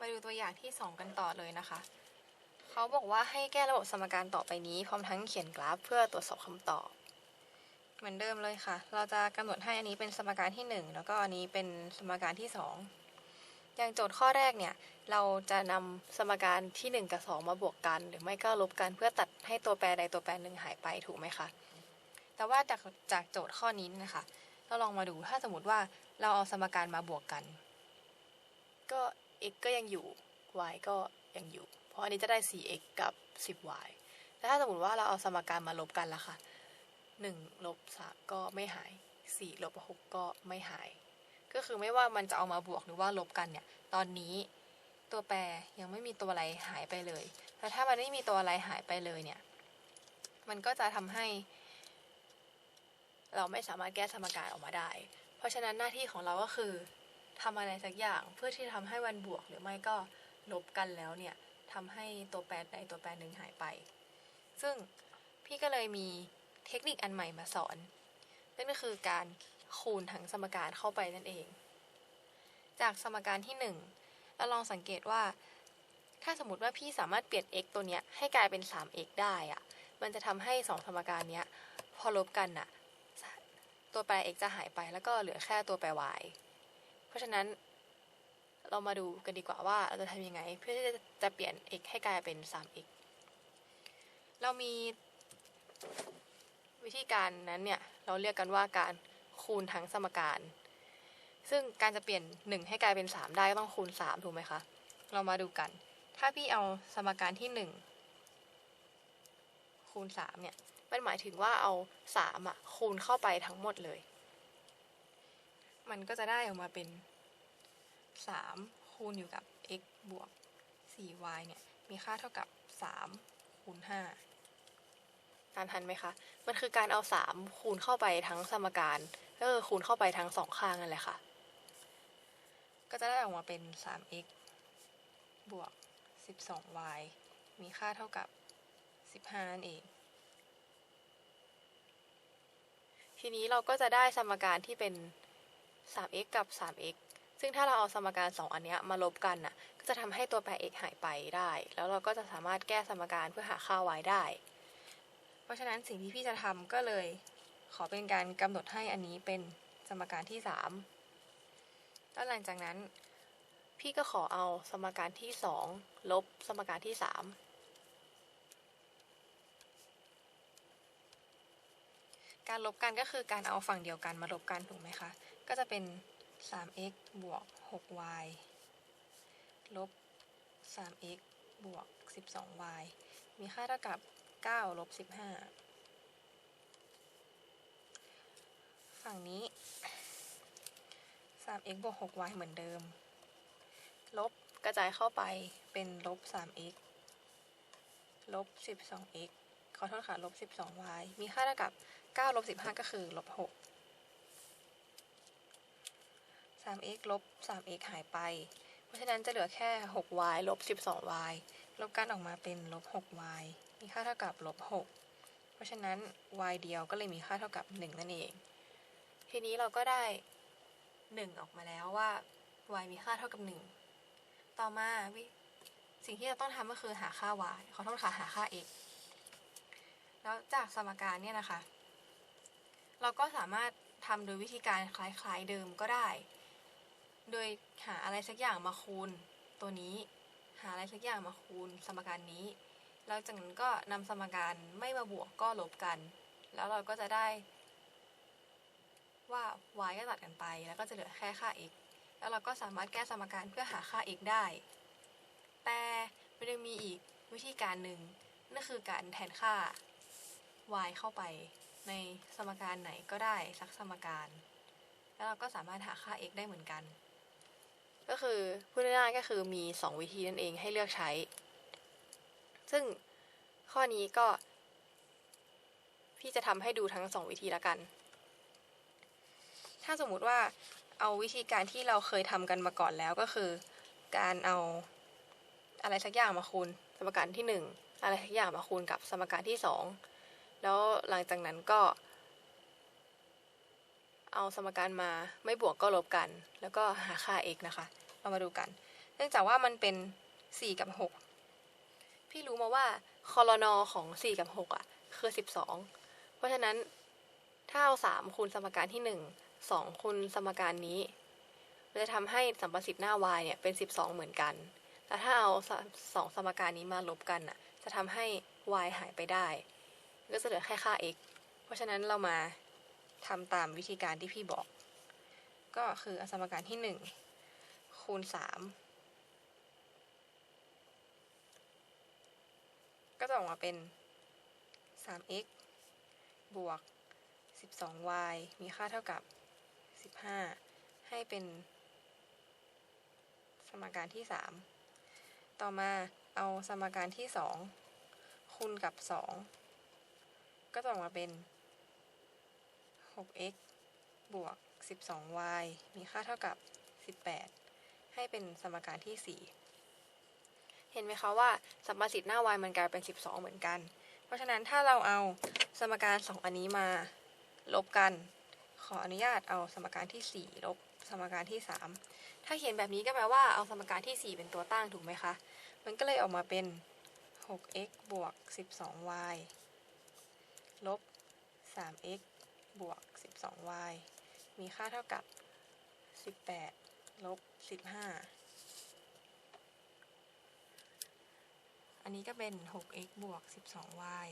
มาดูตัวอย่างที่ 2 กันต่อเลยนะคะ เขาบอกว่าให้แก้ระบบสมการต่อไปนี้ พร้อมทั้งเขียนกราฟเพื่อตรวจสอบคำตอบ เหมือนเดิมเลยค่ะ เราจะกำหนดให้อันนี้เป็นสมการที่ 1 แล้วก็อันนี้เป็นสมการที่ 2 อย่างโจทย์ข้อแรกเนี่ย เราจะนำสมการที่ 1 กับ 2 มาบวกกัน หรือไม่ก็ลบกันเพื่อตัดให้ตัวแปรใดตัวแปรหนึ่งหายไปถูกไหมคะ แต่ว่าจากจากโจทย์ข้อนี้นะคะ เราลองมาดูถ้าสมมติว่าเราเอาสมการมาบวกกัน ก็ x ก็ยังอยู่ y ก็ยังอยู่ เพราะอันนี้จะได้ 4x กับ 10y แต่ถ้าสมมติว่าเราเอาสมการมาลบกันละค่ะ1ลบ3ก็ไม่หาย 4 ลบ6ก็ไม่หาย ก็คือไม่ว่ามันจะเอามาบวกหรือว่าลบกันเนี่ย ตอนนี้ตัวแปรยังไม่มีตัวอะไรหายไปเลย แต่ถ้ามันไม่มีตัวอะไรหายไปเลยเนี่ย มันก็จะทำให้ เราไม่สามารถแก้สมการออกมาได้ เพราะฉะนั้นหน้าที่ของเราก็คือ ทำอะไรสักอย่างเพื่อที่จะทำให้วันบวกหรือไม่ก็ลบกันแล้วเนี่ยทำให้ตัวแปรใดตัวแปรหนึ่งหายไป ซึ่งพี่ก็เลยมีเทคนิคอันใหม่มาสอน นั่นก็คือการคูณทั้งสมการเข้าไปนั่นเอง จากสมการที่1เราลองสังเกตว่า ถ้าสมมติว่าพี่สามารถเปลี่ยน x ตัวเนี้ยให้กลายเป็น 3x ได้อะมันจะทำให้ 2 สมการเนี้ยพอลบกันอะตัวแปร x จะหายไปแล้วก็เหลือแค่ตัวแปร y เพราะฉะนั้นเรามาดูกันดีกว่าว่าเราจะทำยังไง เพื่อที่จะเปลี่ยน x ให้กลายเป็น 3x เรามีวิธีการนั้นเนี่ย เราเรียกกันว่าการคูณทั้งสมการ ซึ่งการจะเปลี่ยน 1 ให้กลายเป็น 3 ได้ก็ต้องคูณ 3 ถูกไหมคะ เรามาดูกัน ถ้าพี่เอาสมการที่ 1 คูณ 3 เนี่ย มันหมายถึงว่าเอา3อะคูณเข้าไปทั้งหมดเลย มันก็จะได้ออกมาเป็น3คูณอยู่กับ x บวก 4y เนี่ย มีค่าเท่ากับ 3 คูณ 5 ตามทันไหมคะ มันคือการเอา 3 คูณเข้าไปทั้งสมการก็คือคูณเข้าไปทั้งสองข้างนั่นแหละค่ะ ก็จะได้ออกมาเป็น 3x บวก 12y มีค่าเท่ากับ 15 นั่นเอง ทีนี้เราก็จะได้สมการที่เป็น 3x กับ 3x ซึ่งถ้าเราเอาสมการ 2 อันนี้มาลบกันน่ะ ก็จะทำให้ตัวแปร x หายไปได้ แล้วเราก็จะสามารถแก้สมการเพื่อหาค่า y ได้ เพราะฉะนั้นสิ่งที่พี่จะทำก็เลย ขอเป็นการกำหนดให้อันนี้เป็นสมการที่ 3 แล้วหลังจากนั้น พี่ก็ขอเอาสมการที่ 2 ลบสมการที่ 3 การลบกันก็คือการเอาฝั่งเดียวกันมาลบกันถูกไหมคะ ก็จะเป็น 3x บวก 6y ลบ 3x บวก 12y มีค่าเท่ากับ 9 ลบ 15 ฝั่งนี้ 3x บวก 6y เหมือนเดิม ลบกระจายเข้าไปเป็นลบ 3x ลบ 12x ขอโทษค่ะ ลบ 12y มีค่าเท่ากับ 9 ลบ 15 ก็คือ ลบ 6 3x ลบ 3x หายไป เพราะฉะนั้นจะเหลือแค่ 6y ลบ 12y ลบกันออกมาเป็นลบ 6y มีค่าเท่ากับลบ 6 เพราะฉะนั้น y เดียวก็เลยมีค่าเท่ากับ 1 นั่นเอง ทีนี้เราก็ได้ 1 ออกมาแล้วว่า y มีค่าเท่ากับ 1 ต่อมาสิ่งที่เราต้องทำก็คือหาค่า y ขอโทษค่ะหาค่า x แล้วจากสมการเนี่ยนะคะ เราก็สามารถทำโดยวิธีการคล้ายๆเดิมก็ได้ โดยหาอะไรสักอย่างมาคูณตัวนี้ หาอะไรสักอย่างมาคูณสมการนี้ แล้วจากนั้นก็นำสมการไม่มาบวกก็ลบกัน แล้วเราก็จะได้ ว่า y ก็ตัดกันไป แล้วก็จะเหลือแค่ค่า x แล้วเราก็สามารถแก้สมการเพื่อหาค่า x ได้ แต่มันยังมีอีกวิธีการหนึ่งนั่นคือการแทนค่า y เข้าไปในสมการไหนก็ได้สักสมการ แล้วเราก็สามารถหาค่า x ได้เหมือนกัน ก็คือพูดง่ายๆก็คือมี 2 วิธีนั่นเองให้เลือกใช้ ซึ่งข้อนี้ก็ พี่จะทำให้ดูทั้ง 2 วิธีละกัน ถ้าสมมุติว่าเอาวิธีการที่เราเคยทำกันมาก่อนแล้วก็คือ การเอาอะไรสักอย่างมาคูณ สมการที่ 1 อะไรสักอย่างมาคูณกับสมการที่ 2 แล้วหลังจากนั้นก็ เอาสมการมาไม่บวกก็ลบกัน แล้วก็หาค่า x นะคะ เรามาดูกัน เนื่องจากว่ามันเป็น 4 กับ 6 พี่รู้มาว่าคอลนอของ 4 กับ 6 อะ คือ 12 เพราะฉะนั้นถ้าเอา 3 คูณสมการที่ 1 2 คูณสมการนี้มันจะทำให้สัมประสิทธิ์หน้า y เนี่ยเป็น 12 เหมือนกัน แต่ถ้าเอาสองสมการนี้มาลบกันอะ จะทำให้ y หายไปได้ ก็จะเหลือแค่ค่า x เพราะฉะนั้นเรามา ทำตามวิธีการที่พี่บอก ก็คืออสมการที่ 1 คูณ 3 ก็จะออกมาเป็น 3x บวก 12y มีค่าเท่ากับ 15 ให้เป็น สมการที่ 3 ต่อมาเอาสมการที่ 2 คูณกับ 2 ก็จะออกมาเป็น 6x บวก 12y มีค่าเท่ากับ 18 ให้เป็นสมการที่ 4 เห็นไหมคะว่าสัมประสิทธิ์หน้า y มันกลายเป็น 12 เหมือนกัน เพราะฉะนั้นถ้าเราเอาสมการ 2 อันนี้มา ลบกัน ขออนุญาตเอาสมการที่ 4 ลบสมการที่ 3 ถ้าเขียนแบบนี้ก็แปลว่าเอาสมการที่ 4 เป็นตัวตั้งถูกไหมคะ มันก็เลยออกมาเป็น 6x บวก 12y ลบ 3x บวก 12y มีค่าเท่ากับ 18 ลบ 15 อันนี้ก็เป็น 6x บวก 12y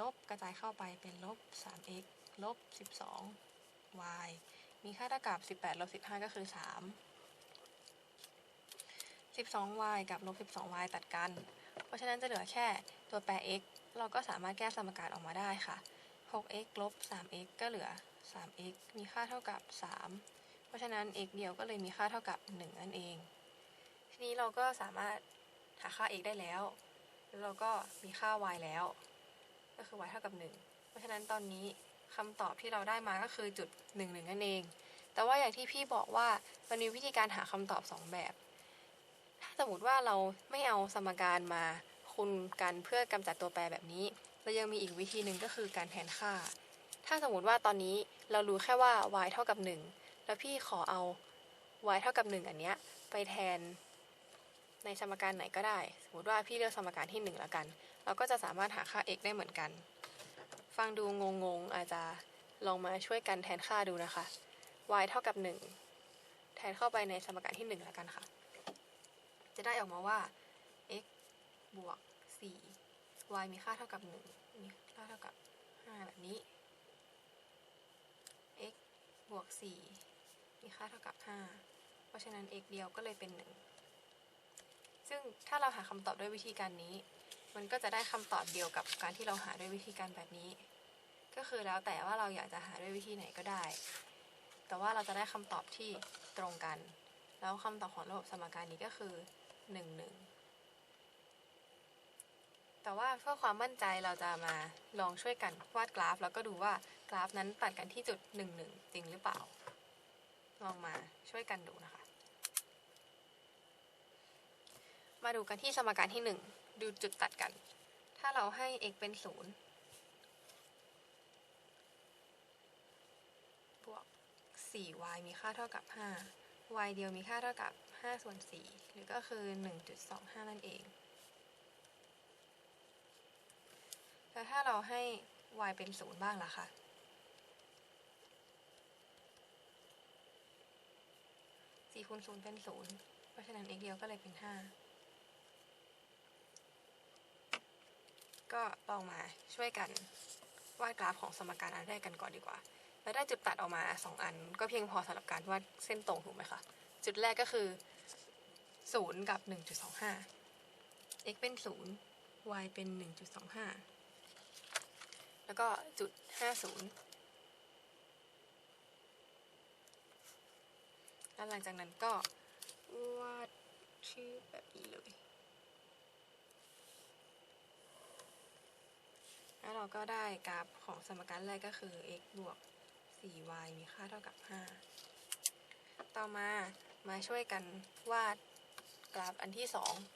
ลบกระจายเข้าไปเป็นลบ 3x ลบ 12y มีค่าเท่ากับ 18 ลบ 15 ก็คือ 3 12y กับลบ 12y ตัดกัน เพราะฉะนั้นจะเหลือแค่ตัวแปร x เราก็สามารถแก้สมการออกมาได้ค่ะ 6x ลบ 3x ก็เหลือ 3x มีค่าเท่ากับ 3 เพราะฉะนั้น x เดียวก็เลยมีค่าเท่ากับ 1 นั่นเอง ทีนี้เราก็สามารถหาค่า x ได้แล้ว แล้วเราก็มีค่า y แล้ว ก็คือ y เท่ากับ 1 เพราะฉะนั้นตอนนี้คำตอบที่เราได้มาก็คือจุด 1 1 นั่นเอง แต่ว่าอย่างที่พี่บอกว่ามันมีวิธีการหาคำตอบ 2 แบบ ถ้าสมมติว่าเราไม่เอาสมการมาคูณกันเพื่อกำจัดตัวแปรแบบนี้ เรายังมีอีกวิธีหนึ่งก็คือการแทนค่า ถ้าสมมติว่าตอนนี้เรารู้แค่ว่า y เท่ากับ 1 แล้วพี่ขอเอา y เท่ากับ 1 อันเนี้ยไปแทนในสมการไหนก็ได้ สมมติว่าพี่เลือกสมการที่ 1 แล้วกัน เราก็จะสามารถหาค่า x ได้เหมือนกัน ฟังดูงงๆอาจจะลองมาช่วยกันแทนค่าดูนะคะ y เท่ากับ 1 แทนเข้าไปในสมการที่ 1 แล้วกันค่ะ จะได้ออกมาว่า x บวก4 y มีค่าเท่ากับ1มีค่าเท่ากับ 5 แบบนี้ x บวก 4 มีค่าเท่ากับ 5 เพราะฉะนั้น x เดียวก็เลยเป็น 1 ซึ่งถ้าเราหาคำตอบด้วยวิธีการนี้ มันก็จะได้คำตอบเดียวกับการที่เราหาด้วยวิธีการแบบนี้ ก็คือแล้วแต่ว่าเราอยากจะหาด้วยวิธีไหนก็ได้ แต่ว่าเราจะได้คำตอบที่ตรงกัน แล้วคำตอบของระบบสมการนี้ก็คือ 1 1 แต่ว่าเพื่อความมั่นใจเราจะมาลองช่วยกันวาดกราฟ แล้วก็ดูว่ากราฟนั้นตัดกันที่จุด 1 1 จริงหรือเปล่า ลองมาช่วยกันดูนะคะ มาดูกันที่สมการที่ 1 ดูจุดตัดกัน ถ้าเราให้ x เป็น 0 บวก 4y มีค่าเท่ากับ 5 y เดียวมีค่าเท่ากับ 5 ส่วน 4 หรือก็คือ 1.25 นั่นเอง แล้วถ้าเราให้ y เป็น0บ้างล่ะคะ4คูณ0เป็น0เพราะฉะนั้น x เดียวก็เลยเป็น5ก็ลองมาช่วยกันวาดกราฟของสมการอันแรกกันก่อนดีกว่า แล้วได้จุดตัดออกมา 2 อัน ก็เพียงพอสำหรับการวาดเส้นตรงถูกไหมคะ จุดแรกก็คือ 0 กับ 1.25 x เป็น 0 y เป็น 1.25 แล้วก็จุด50แล้วหลังจากนั้นก็วาดชื่อแบบนี้เลย แล้วเราก็ได้กราฟของสมการแรกก็คือ x บวก 4y มีค่าเท่ากับ 5 ต่อมามาช่วยกันวาดกราฟอันที่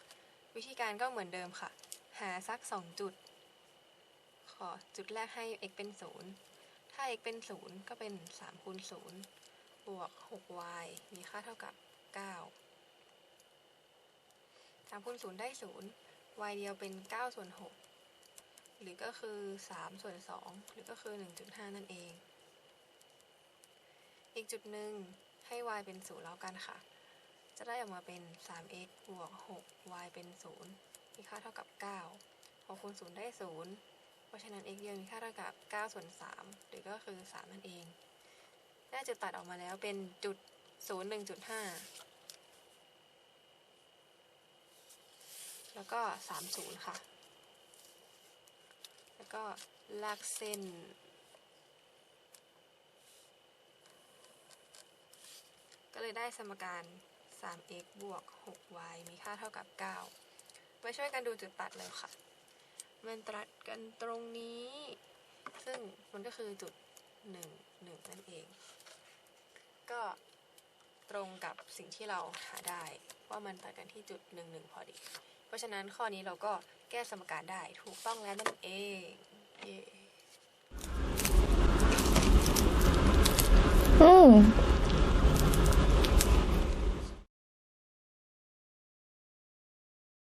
2 วิธีการก็เหมือนเดิมค่ะ หาสัก 2 จุด อจุดแรกให้ x เป็น 0 ถ้า x เป็น 0 ก็เป็น3คูณ0บวก 6y มีค่าเท่ากับ 9 3คูณ0ได้ 0 y เดียวเป็น 9 ส่วน 6 หรือก็คือ 3 ส่วน 2 หรือก็คือ 1.5 นั่นเอง อีกจุดหนึ่งให้ y เป็น 0 แล้วกันค่ะ จะได้ออกมาเป็น 3x บวก 6y เป็น 0 มีค่าเท่ากับ 9 6คูณ0ได้ 0 เพราะฉะนั้น x เดียวมีค่าเท่ากับ9ส่วน3หรือก็คือ 3 นั่นเองได้จุดตัดออกมาแล้วเป็นจุด0 1.5 แล้วก็ 30 ค่ะ แล้วก็ลากเส้น ก็เลยได้สมการ 3x บวก 6y มีค่าเท่ากับ 9 มาช่วยกันดูจุดตัดเลยค่ะ มันตัดกันตรงนี้ ซึ่งมันก็คือจุด1 1นั่นเอง ก็ตรงกับสิ่งที่เราหาได้ ว่ามันตัดกันที่จุด1 1พอดี เพราะฉะนั้นข้อนี้เราก็แก้สมการได้ถูกต้องแล้วนั่นเองเย้อืม